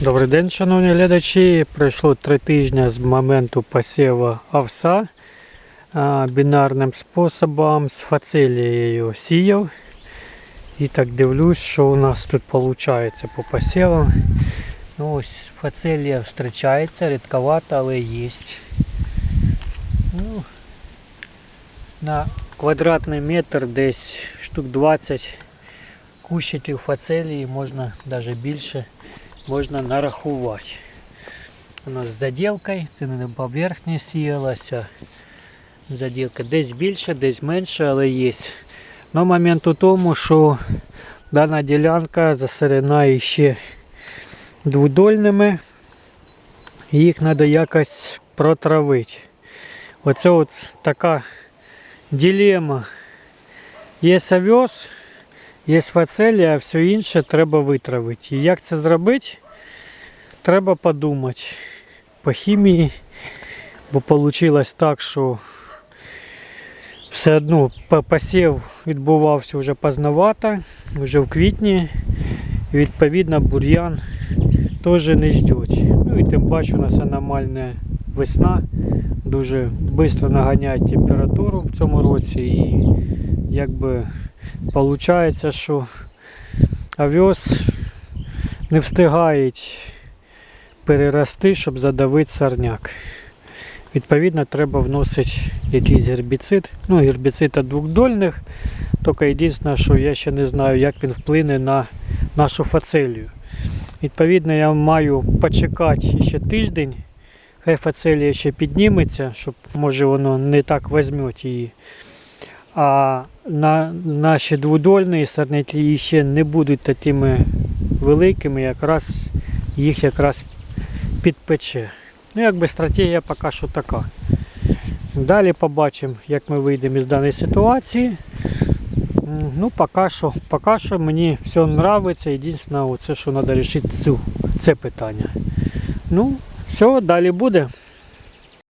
Добрий день, шановні глядачі. Пройшло три тижні з моменту посіву овса бінарним способом з фацелією сіяв. І так дивлюсь, що у нас тут виходить по посівам. Ну, ось фацелія зустрічається, рідковато, але є. Ну, на квадратний метр десь штук 20 кущиків фацелії, можна навіть більше можна нарахувати. У нас з заділкою, це не поверхні сіялася. Заділка десь більше, десь менше, але є. Но момент у тому, що дана ділянка засерена ще двудольними. Їх треба якось протравити. Оце от така дилема. Є овес, Є фацелія, а все інше треба витравити. І як це зробити, треба подумати по хімії, бо вийшло так, що все одно посів відбувався вже поздновато, вже в квітні. Відповідно бур'ян теж не ждуть. Ну і тим паче у нас аномальна весна, дуже швидко наганяє температуру в цьому році і якби Получається, що овес не встигають перерости, щоб задавити сорняк. Відповідно, треба вносити якийсь гербіцид. Ну, гербіцид від двохдольних, тільки єдине, що я ще не знаю, як він вплине на нашу фацелію. Відповідно, я маю почекати ще тиждень, хай фацелія ще підніметься, щоб може воно не так візьме її. А на, наші двудольні сорняки ще не будуть такими великими, якраз їх якраз підпече. Ну, якби стратегія поки що така. Далі побачимо, як ми вийдемо із даної ситуації. Ну, поки що, поки що мені все подобається. Єдине, оце, що треба вирішити цю, це питання. Ну, все, далі буде.